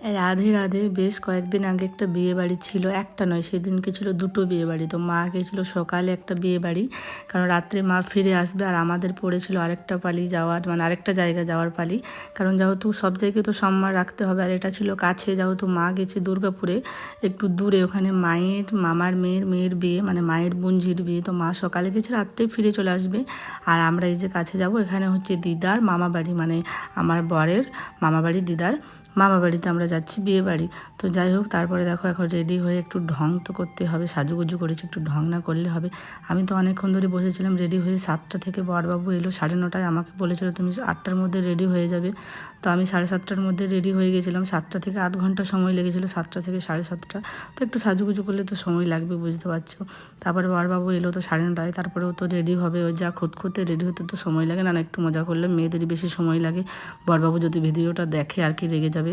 রাধে রাধে, বেশ কয়েকদিন আগে একটা বিয়ে বাড়ি ছিল, একটা নয়, সেদিনকে ছিল দুটো বিয়ে বাড়ি। তো মা গেছিল সকালে একটা বিয়ে বাড়ি, কারণ রাত্রে মা ফিরে আসবে আর আমাদের পড়েছিল আরেকটা পালি যাওয়ার মানে আরেকটা জায়গা যাওয়ার পালি। কারণ যেহেতু সব জায়গায় তো সম্মান রাখতে হবে, আর এটা ছিল কাছে, যেহেতু মা গেছে দুর্গাপুরে, একটু দূরে, ওখানে মায়ের, মামার মেয়ের মেয়ের বিয়ে মানে মায়ের বুঞ্জির বিয়ে। তো মা সকালে গেছে, রাত্রে ফিরে চলে আসবে। আর আমরা এই যে কাছে যাব, এখানে হচ্ছে দিদার মামা বাড়ি মানে আমার বরের মামা বাড়ি দিদার। মামা বাড়িতে আমরা যাচ্ছি, বিয়ে বাড়ি। তো যাই হোক, তারপরে দেখো এখন রেডি হয়ে একটু ঢং তো করতে হবে, সাজুগুজু করেছি, একটু ঢং না করলে হবে। আমি তো অনেকক্ষণ ধরে বসেছিলাম রেডি হয়ে সাতটা থেকে বরবাবু এলো, সাড়ে নটায় আমাকে বলেছিল, তুমি আটটার মধ্যে রেডি হয়ে যাবে। তো আমি সাড়ে সাতটার মধ্যে রেডি হয়ে গেছিলাম, সাতটা থেকে আধ ঘণ্টা সময় লেগেছিলো, সাতটা থেকে সাড়ে সাতটা। তো একটু সাজুগুজু করলে তো সময় লাগবে, বুঝতে পারছ? তারপরে বরবাবু এলো তো সাড়ে নটায়, তারপরেও তো রেডি হবে, ওই যা খুঁতখুঁতে রেডি হতে তো সময় লাগে, না না একটু মজা করলে মেয়েদেরই বেশি সময় লাগে। বরবাবু যদি ভিডিওটা দেখে আর কি রেগে যাবে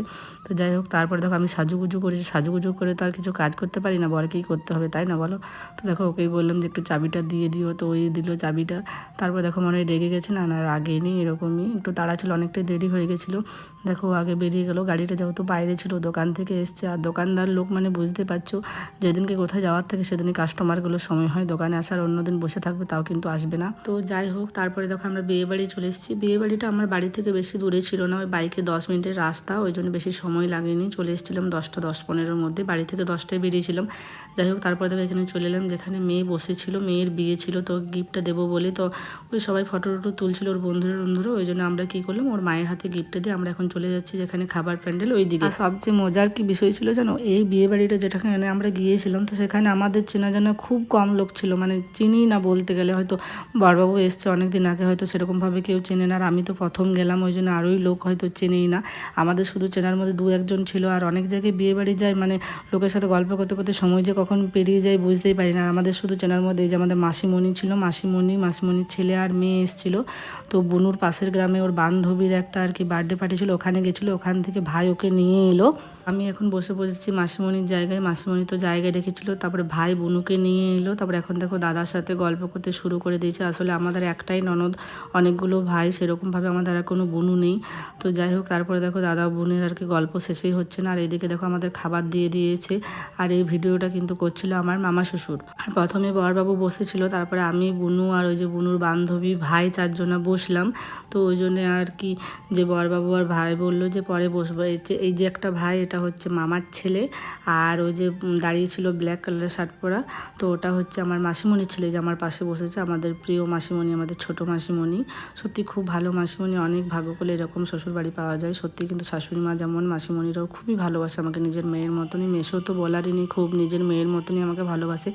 তো যাই হোক, তারপরে দেখো আমি সাজুগুজু করেছি সাজুগুজু করে তো আর কিছু কাজ করতে পারি না বরকেই করতে হবে, তাই না বলো? তো দেখো ওকেই বললাম যে একটু চাবিটা দিয়ে দিও, তো ওই দিল চাবিটা। তারপর দেখো মনে হয় রেগে গেছে, না না রাগে নেই এরকমই। একটু তাড়া ছিল, অনেকটাই দেরি হয়ে গেছিল। দেখো আগে বেরিয়ে গেলো, গাড়িটা যেহেতু বাইরে ছিল, দোকান থেকে এসছে। আর দোকানদার লোক মানে বুঝতে পারছ, যেদিনকে কোথায় যাওয়ার থাকে সেদিনই কাস্টমারগুলো সময় হয়, দোকানে আসার অন্যদিন বসে থাকবে, তাও কিন্তু আসবে না। তো যাই হোক, তারপরে দেখো আমরা বিয়ে বাড়ি চলে এসেছি। বিয়ে বাড়িটা আমার বাড়ি থেকে বেশি দূরে ছিল না, ওই বাইকে দশ মিনিটের রাস্তা, ওই জন্য বেশি সময় লাগেনি। চলে এসেছিলাম দশটা, দশ পনেরোর মধ্যে। বাড়ি থেকে দশটায় বেরিয়েছিলাম। যাই হোক, তারপরে দেখো এখানে চলে এলাম, যেখানে মেয়ে বসেছিল, মেয়ের বিয়ে ছিল, তো গিফটটা দেবো বলে তো ওই সবাই ফটো টটো তুলছিল ওর বন্ধুরা বন্ধুরা ওই জন্য আমরা কী করলাম, ওর মায়ের হাতে গিফটটা দিয়ে আমরা এখন চলে যাচ্ছি যেখানে খাবার প্যান্ডেল ওই দিকে। সবচেয়ে মজার কি বিষয় ছিল জানো, এই বিয়ে বাড়িটা যেখানে আমরা গিয়েছিলাম, তো সেখানে আমাদের চেনা জানা খুব কম লোক ছিল। মানে চিনি না বলতে গেলে হয়তো বরবাবু এসছে অনেক দিন আগে, হয়তো সেরকমভাবে কেউ চেনে না। আর আমি তো প্রথম গেলাম, ওই জন্য আরোই লোক হয়তো চেনেই না। আমাদের শুধু চেনার মধ্যে দু একজন ছিল আর অনেক জায়গায় বিয়ে বাড়ি যায় মানে লোকের সাথে গল্প করতে করতে সময় যে কখন পেরিয়ে যায় বুঝতেই পারি না। আমাদের শুধু চেনার মধ্যে এই যে আমাদের মাসিমণি ছিল, মাসিমণি, মাসিমণির ছেলে আর মেয়ে এসেছিল। তো বনুর পাশের গ্রামে ওর বান্ধবীর একটা আর কি বার্থডে পার্টি ছিল, ওখানে গেছিল, ওখান থেকে ভাই ওকে নিয়ে এলো। আমি এখন বসে বসেছি মাসিমণির জায়গায়। মাসিমণি তো জায়গায় রেখেছিল, তারপরে ভাই বুনুকে নিয়ে এলো, তারপরে এখন দেখো দাদার সাথে গল্প করতে শুরু করে দিয়েছে। আসলে আমাদের একটাই ননদ, অনেকগুলো ভাই, সেরকমভাবে আমাদের আর কোনো বুনু নেই। তো যাই হোক, তারপরে দেখো দাদা বোনের আর কি গল্প শেষেই হচ্ছে না, আর এদিকে দেখো আমাদের খাবার দিয়ে দিয়েছে, আর এই ভিডিওটা কিন্তু করছিল আমার মামা শ্বশুর। আর প্রথমে বরবাবু বসেছিল, তারপরে আমি, বুনু আর ওই যে বুনুর বান্ধবী ভাই চারজনা বসলাম। তো ওই জন্য আর কি যে বরবাবু আর ভাই বলল যে পরে বসবো। এই যে এই যে একটা ভাই এটা হচ্ছে মামার ছেলে। আর ওই যে দাঁড়িয়ে ছিল ব্ল্যাক কালারের শার্ট পরা। তো ওটা হচ্ছে আমার মাসিমণির ছেলে যে আমার পাশে বসেছে, আমাদের প্রিয় মাসিমণি, আমাদের ছোট মাসিমণি। সত্যি খুব ভালো মাসিমণি, অনেক ভাগ্য করলে এরকম শ্বশুরবাড়ি পাওয়া যায়। সত্যি কিন্তু শাশুড়ি মা যেমন, মাসিমণিরাও খুবই ভালোবাসে আমাকে। নিজের মেয়ের মতনই মেশো তো বলারই নেই, খুব নিজের মেয়ের মতনই আমাকে ভালোবাসে।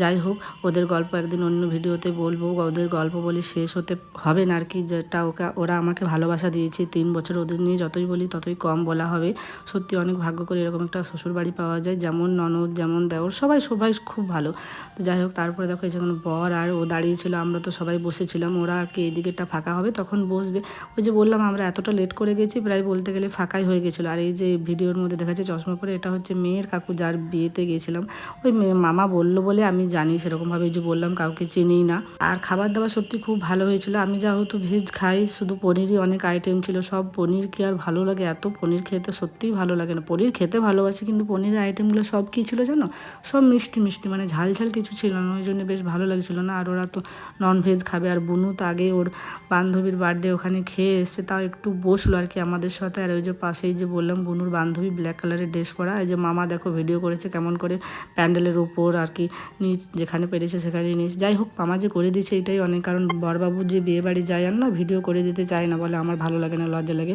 যাই হোক, ওদের গল্প একদিন অন্য ভিডিওতে বলব। ওদের গল্প বলি শেষ হতে হবে না আর কি, যেটা ওকে, ওরা আমাকে ভালোবাসা দিয়েছে। তিন বছর ওদের নিয়ে যতই বলি ততই কম বলা হবে। সত্যি অনেক ভাগ্য করে এরকম একটা শ্বশুর বাড়ি পাওয়া যায়। যেমন ননদ, যেমন দেওর, সবাই সবাই খুব ভালো। তো যাই হোক, তারপরে দেখো এই যখন বর আর ও দাঁড়িয়েছিল, আমরা তো সবাই বসেছিলাম। ওরা আর কি এদিকেরটা ফাঁকা হবে, তখন বসবে। ওই যে বললাম, আমরা এতটা লেট করে গেছি, প্রায় বলতে গেলে ফাঁকাই হয়ে গেছিল। আর এই যে ভিডিওর মধ্যে দেখা যাচ্ছে চশমা পরে, এটা হচ্ছে মেয়ের কাকু, যার বিয়েতে গেছিলাম। ওই মামা বলল বলে আমি জানি, সেরকমভাবে যে বললাম, কাউকে চিনিই না। আর খাবার দাবার সত্যি খুব ভালো হয়েছিল। আমি যেহেতু ভেজ খাই, শুধু পনিরই অনেক আইটেম ছিল। সব পনির কি আর ভালো লাগে, এত পনির খেতে সত্যিই ভালো লাগে না। পনির খেতে ভালোবাসি, কিন্তু পনিরের আইটেমগুলো সব কী ছিল জানো সব মিষ্টি মিষ্টি মানে ঝাল ঝাল কিছু ছিল না। ওই জন্য বেশ ভালো লাগছিল না। আর ওরা তো নন ভেজ খাবে। আর বুনু তো আগে ওর বান্ধবীর বার্থডে ওখানে খেয়ে এসছে, তাও একটু বসল আর কি আমাদের সাথে। আর ওই যে পাশেই যে বললাম, বুনুর বান্ধবী ব্ল্যাক কালারের ড্রেস পরা। এই যে মামা দেখো ভিডিও করেছে কেমন করে প্যান্ডেলের উপর আর কি, নিচ যেখানে পেরেছে সেখানে নিস যাই হোক, মামা যে করে দিয়েছে এটাই অনেক। কারণ বরবাবু যে বিয়ে বাড়ি যায় আর না, ভিডিও করে দিতে চায় না বলে আমার ভালো লাগে না, লজ্জা লাগে।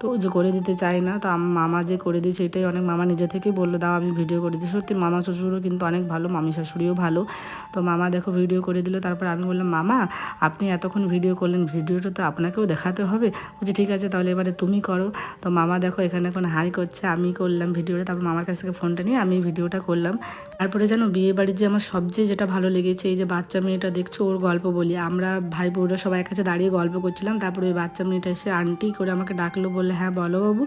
তো ও যে করে দিতে চায় না, তো মামা যে করে দিয়েছে এটাই অনেক, মামা নিজে থেকেই বলল, দাও আমি ভিডিও করে দিই। সত্যি মামা শ্বশুরও কিন্তু অনেক ভালো, মামি শাশুড়িও ভালো। তো মামা দেখো ভিডিও করে দিল, তারপর আমি বললাম, মামা, আপনি এতক্ষণ ভিডিও করলেন ভিডিওটা তো আপনাকেও দেখাতে হবে। বলছি, ঠিক আছে, তাহলে এবারে তুমি করো। তো মামা দেখো এখানে এখন হাই করছে, আমি করলাম ভিডিওটা তারপর মামার কাছ থেকে ফোনটা নিয়ে আমি ভিডিওটা করলাম। তারপরে যেন বিয়ে বাড়ির যে আমার সবচেয়ে যেটা ভালো লেগেছে, এই যে বাচ্চা মেয়েটা দেখছ, ওর গল্প বলি। আমরা ভাই বউরা সবাই কাছে দাঁড়িয়ে গল্প করছিলাম, তারপরে ওই বাচ্চা মেয়েটা এসে আন্টি করে আমাকে ডাকলো বলল বললে হ্যাঁ বলো বাবু।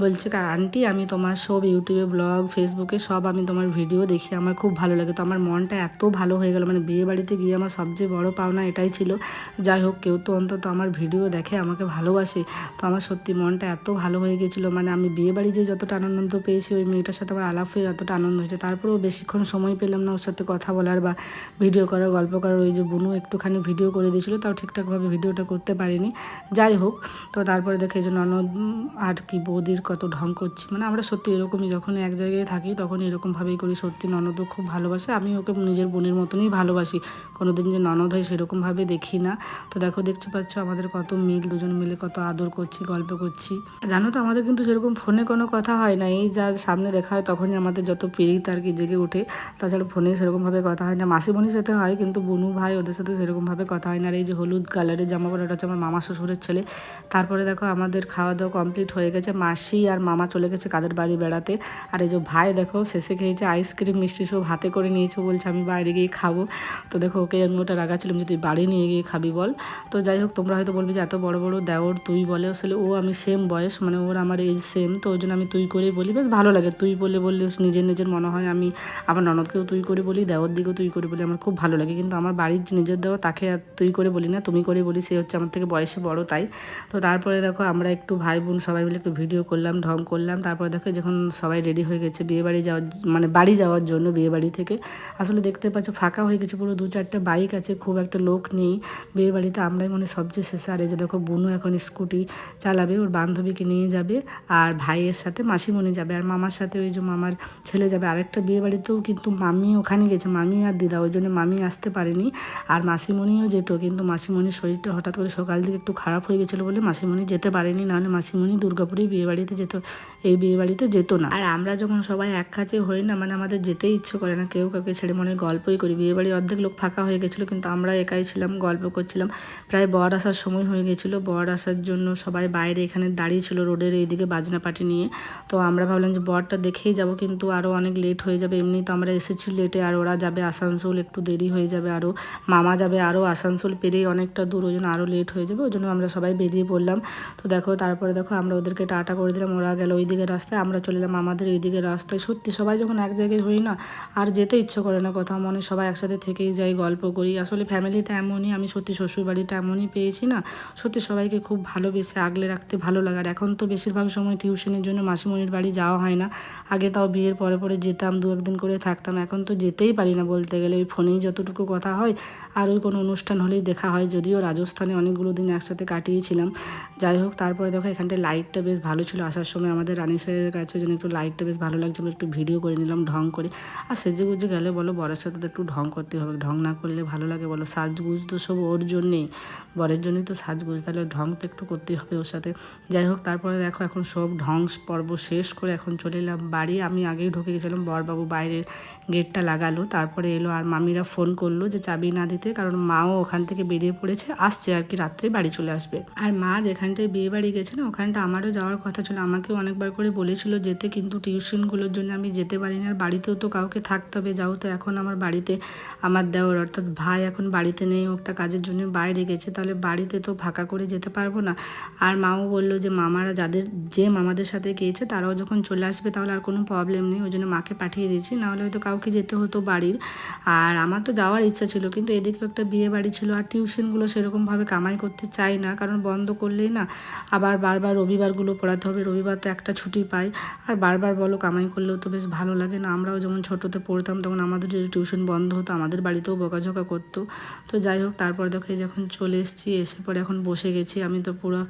বলছে, "কা- আন্টি, আমি তোমার সব ইউটিউবে ব্লগ, ফেসবুকে সব আমি তোমার ভিডিও দেখি, আমার খুব ভালো লাগে। তো আমার মনটা এত ভালো হয়ে গেল মানে বিয়ে বাড়িতে গিয়ে আমার সবচেয়ে বড় পাওনা এটাই ছিল, যাই হোক, কেউ তো অন্তত আমার ভিডিও দেখে, আমাকে ভালোবাসে। তো আমার সত্যি মনটা এত ভালো হয়ে গেছিল মানে আমি বিয়ে বাড়ি যে যতটা আনন্দ পেয়েছি, ওই মেয়েটার সাথে আমার আলাপ হয়ে যতটা আনন্দ হয়েছে, তারপরেও বেশিক্ষণ সময় পেলাম না ওর সাথে কথা বলার বা ভিডিও করার, গল্প করার। ওই যে বুনু একটুখানি ভিডিও করে দিয়েছিলো, তাও ঠিকঠাকভাবে ভিডিওটা করতে পারিনি। যাই হোক, তো তারপরে দেখে যে ননদ আর কি বৌদির কত ঢং করছি। মানে আমরা সত্যি এরকমই যখন এক জায়গায় থাকি তখন এরকমভাবেই করি। সত্যি ননদও খুব ভালোবাসে। আমি ওকে নিজের বোনের মতনই ভালোবাসি। কোনোদিন যে ননদ হয় সেরকমভাবে দেখি না। তো দেখো, দেখতে পাচ্ছ আমাদের কত মিল, দুজন মিলে কত আদর করছি, গল্প করছি। জানো তো, আমাদের কিন্তু সেরকম ফোনে কোনো কথা হয় না। এই যা সামনে দেখা হয় তখনই আমাদের যত পীড়িত আর কি জেগে ওঠে। তাছাড়া ফোনে সেরকমভাবে কথা হয় না। মাসিমণির সাথে হয় কিন্তু বুনু ভাই ওদের সাথে সেরকমভাবে কথা হয় না। আর এই যে হলুদ কালারের জামা পরে ওটা হচ্ছে আমার মামা শ্বশুরের ছেলে। তারপরে দেখো আমাদের খাওয়া দাওয়া কমপ্লিট হয়ে গেছে। মাসি আর মামা চলে গেছে কাদের বাড়ি বেড়াতে। আর এই যে ভাই দেখো, শেষে খেয়েছে আইসক্রিম মিষ্টি সব হাতে করে নিয়েছে বলছে, আমি বাইরে গিয়ে খাব। তো দেখো, ওকে আমি ওটা রাগাচ্ছিলাম যে, তুই বাড়ি নিয়ে গিয়ে খাবি বল। তো যাই হোক, তোমরা হয়তো বলবে যে, এত বড় বড় দেওর তুই বলে। আসলে ও আমি সেম বয়স মানে ওর আমার এজ সেম তো ওই জন্য আমি তুই করেই বলি। বেশ ভালো লাগে, তুই বলে বললে নিজের নিজের মনে হয় আমি আমার ননদকেও তুই করে বলি দেওয়ার দিকেও তুই করে বলি, আমার খুব ভালো লাগে। কিন্তু আমার বাড়ির নিজের দেওয়া তাকে আর তুই করে বলি না, তুমি করে বলি, সে হচ্ছে আমার থেকে বয়সে বড় তাই। তো তারপরে দেখো, আমরা একটু ভাই বোন সবাই মিলে একটু ভিডিও করলাম, ঢং করলাম। তারপরে দেখো যখন সবাই রেডি হয়ে গেছে বিয়ে বাড়ি যাওয়ার মানে বাড়ি যাওয়ার জন্য বিয়ে বাড়ি থেকে। আসলে দেখতে পাচ্ছ ফাঁকা হয়ে গেছে পুরো দু চারটে বাইক আছে, খুব একটা লোক নেই। বিয়ে বাড়িতে আমরাই মনে সবচেয়ে শেষে। আর এই যে দেখো বোনও এখন স্কুটি চালাবে, ওর বান্ধবীকে নিয়ে যাবে, আর ভাইয়ের সাথে মাসিমণি যাবে। আর মামার সাথে ওই যে মামার ছেলে যাবে। আরেকটা বিয়ে বাড়িতেও কিন্তু মামি ওখানে গেছে, মামি আর দিদা। ওই জন্য মামি আসতে পারেনি। আর মাসিমণিও যেত, কিন্তু মাসিমণির শরীরটা হঠাৎ করে সকাল দিকে একটু খারাপ হয়ে গেছিল বলে মাসিমণি যেতে পারেনি। নাহলে মাসিমণি দুর্গাপুরেই বিয়ে বাড়িতে যেত, এই বিয়ে বাড়িতে যেত না। আর আমরা যখন সবাই এক কাছে হই না মানে আমাদের যেতেই ইচ্ছে করে না, কেউ কাউকে ছেড়ে মনে গল্পই করি। বিয়ে বাড়ি অর্ধেক লোক ফাঁকা হয়ে গেছিল, কিন্তু আমরা একাই ছিলাম, গল্প করছিলাম। প্রায় বর আসার সময় হয়ে গেছিল, বর আসার জন্য সবাই বাইরে এখানে দাঁড়িয়ে ছিল রোডের এইদিকে বাজনা পাটি নিয়ে। তো আমরা ভাবলাম যে বরটা দেখেই যাব, কিন্তু আরও অনেক লেট হয়ে যাবে। এমনি তো আমরা এসেছি লেটে আর ওরা যাবে আসানসোল, একটু দেরি হয়ে যাবে আরও মামা যাবে আরও আসানসোল পেরেই অনেকটা দূর, ওই জন্য আরও লেট হয়ে যাবে, ওই জন্য আমরা সবাই বেরিয়ে পড়লাম। তো দেখো, তারপরে দেখো, আমরা ওদেরকে টাটা করে দিলাম, ওরা গেল ওই দিকে রাস্তায়, আমরা চলে এলাম আমাদের এই দিকে রাস্তায়। সত্যি, সবাই যখন এক জায়গায় হই না, আর যেতে ইচ্ছে করে না কোথাও, মনে সবাই একসাথে থেকেই যাই, গল্প করি। আসলে ফ্যামিলিটা এমনই, আমি সত্যি শ্বশুরবাড়িটা এমনই পেয়েছি না, সত্যি সবাইকে খুব ভালোবেসে আগলে রাখতে ভালো লাগে। আর এখন তো বেশিরভাগ সময় টিউশনের জন্য মাসিমণির বাড়ি যাওয়া হয় না, আগে তাও বিয়ের পরে পরে যেতাম, দু একদিন করে থাকতাম, এখন তো যেতেই পারি না বলতে গেলে, ওই ফোনেই যতটুকু কথা হয়, আর ওই কোনো অনুষ্ঠান হলেই দেখা হয়, যদিও রাজস্থানে অনেকগুলো দিন একসাথে কাটিয়েছিলাম। যাই হোক, তারপরে দেখো এখানটায় লাইটটা বেশ ভালো ছিল। আসার সময় আমাদের রানী স্যারের কাছে জন্য একটু লাইটটা বেশ ভালো লাগছিল, একটু ভিডিও করে নিলাম, ঢং করে। আর সেজে গুজে গেলে বলো, বরের সাথে তো একটু ঢং করতে হবে। ঢং না করলে ভালো লাগে বলো। সাজগুজ তো সব ওর জন্যেই। বরের জন্যই তো সাজগুজ, তাহলে ঢং তো একটু করতেই হবে ওর সাথে। যাই হোক, তারপরে দেখো এখন সব ঢং পর্ব শেষ করে এখন চলে এলাম বাড়ি। আমি আগেই ঢুকে গেছিলাম, বরবাবু বাইরের গেটটা লাগালো। তারপরে এলো আর মামিরা ফোন করল যে চাবি না দিতে, কারণ মাও ওখান থেকে বেরিয়ে পড়েছে, আসছে আর কি, রাত্রে বাড়ি চলে আসবে। আর মা যেখানটায় বিয়ে বাড়ি গেছে না ওখানটা আমারও যাওয়ার কথা ছিল। আমাকেও অনেকবার করে বলেছিল যেতে, কিন্তু টিউশনগুলোর জন্য আমি যেতে পারি না আর বাড়িতেও তো কাউকে থাকতে হবে, যাও তো এখন আমার বাড়িতে আমার দেওয়ার অর্থাৎ ভাই এখন বাড়িতে নেই একটা কাজের জন্য বাইরে গেছে, তাহলে বাড়িতে তো ফাঁকা করে যেতে পারব না। আর মাও বলল যে মামারা যাদের, যে মামাদের সাথে গিয়েছে তারাও যখন চলে আসবে তাহলে আর কোনো প্রবলেম নেই, ওই জন্য মাকে পাঠিয়ে দিয়েছি। নাহলে হয়তো কাউকে যেতে হতো বাড়ির। আর আমার তো যাওয়ার ইচ্ছা ছিল, কিন্তু এদিকেও একটা বিয়ে বাড়ি ছিল। আর টিউশনগুলো সেরকমভাবে কামাই করতে চাই না, কারণ বন্ধ করলেই না, আবার বারবার রবিবারগুলো পড়াতে হবে, রবিবার তো একটা ছুটি পাই। আর বারবার বলো, কামাই করলেও তো বেশ ভালো লাগে না। আমরাও যেমন ছোটোতে পড়তাম, তখন আমাদের যদি টিউশন বন্ধ হতো, আমাদের বাড়িতেও বকাঝকা করতো। তো যাই হোক, তারপর দেখো যখন চলে এসেছি, এসে পরে এখন বসে গেছি। আমি তো পুরো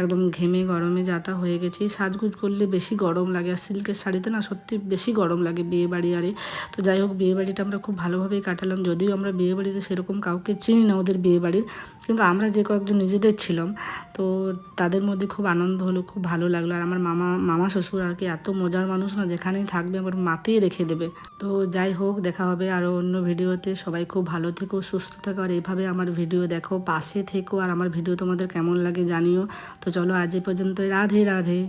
একদম ঘেমে গরমে যাতা হয়ে গেছি। সাজগুজ করলে বেশি গরম লাগে। আর সিল্কের শাড়িতে না সত্যি বেশি গরম লাগে বিয়ে বাড়ি আরে। তো যাই হোক বিয়ে বাড়িটা আমরা খুব ভালোভাবেই কাটালাম। যদিও আমরা বিয়ে বাড়িতে সেরকম কাউকে চিনি না ওদের বিয়ে বাড়ির কিন্তু আমরা যে কয়েকজন নিজেদের ছিলাম, তো তাদের মধ্যে খুব আনন্দ হলো, খুব ভালো লাগল। আর আমার মামা মামা শ্বশুর আর কি এত মজার মানুষ না, যেখানেই থাকবে আমার মাতেই রেখে দেবে। তো যাই হোক, দেখা হবে আরও অন্য ভিডিওতে। সবাই খুব ভালো থেকো, সুস্থ থেকো। আর এইভাবে আমার ভিডিও দেখো, পাশে থেকো। আর আমার ভিডিও তোমাদের কেমন লাগে জানিও। তো চলো আজ এ পর্যন্ত রাধে রাধে।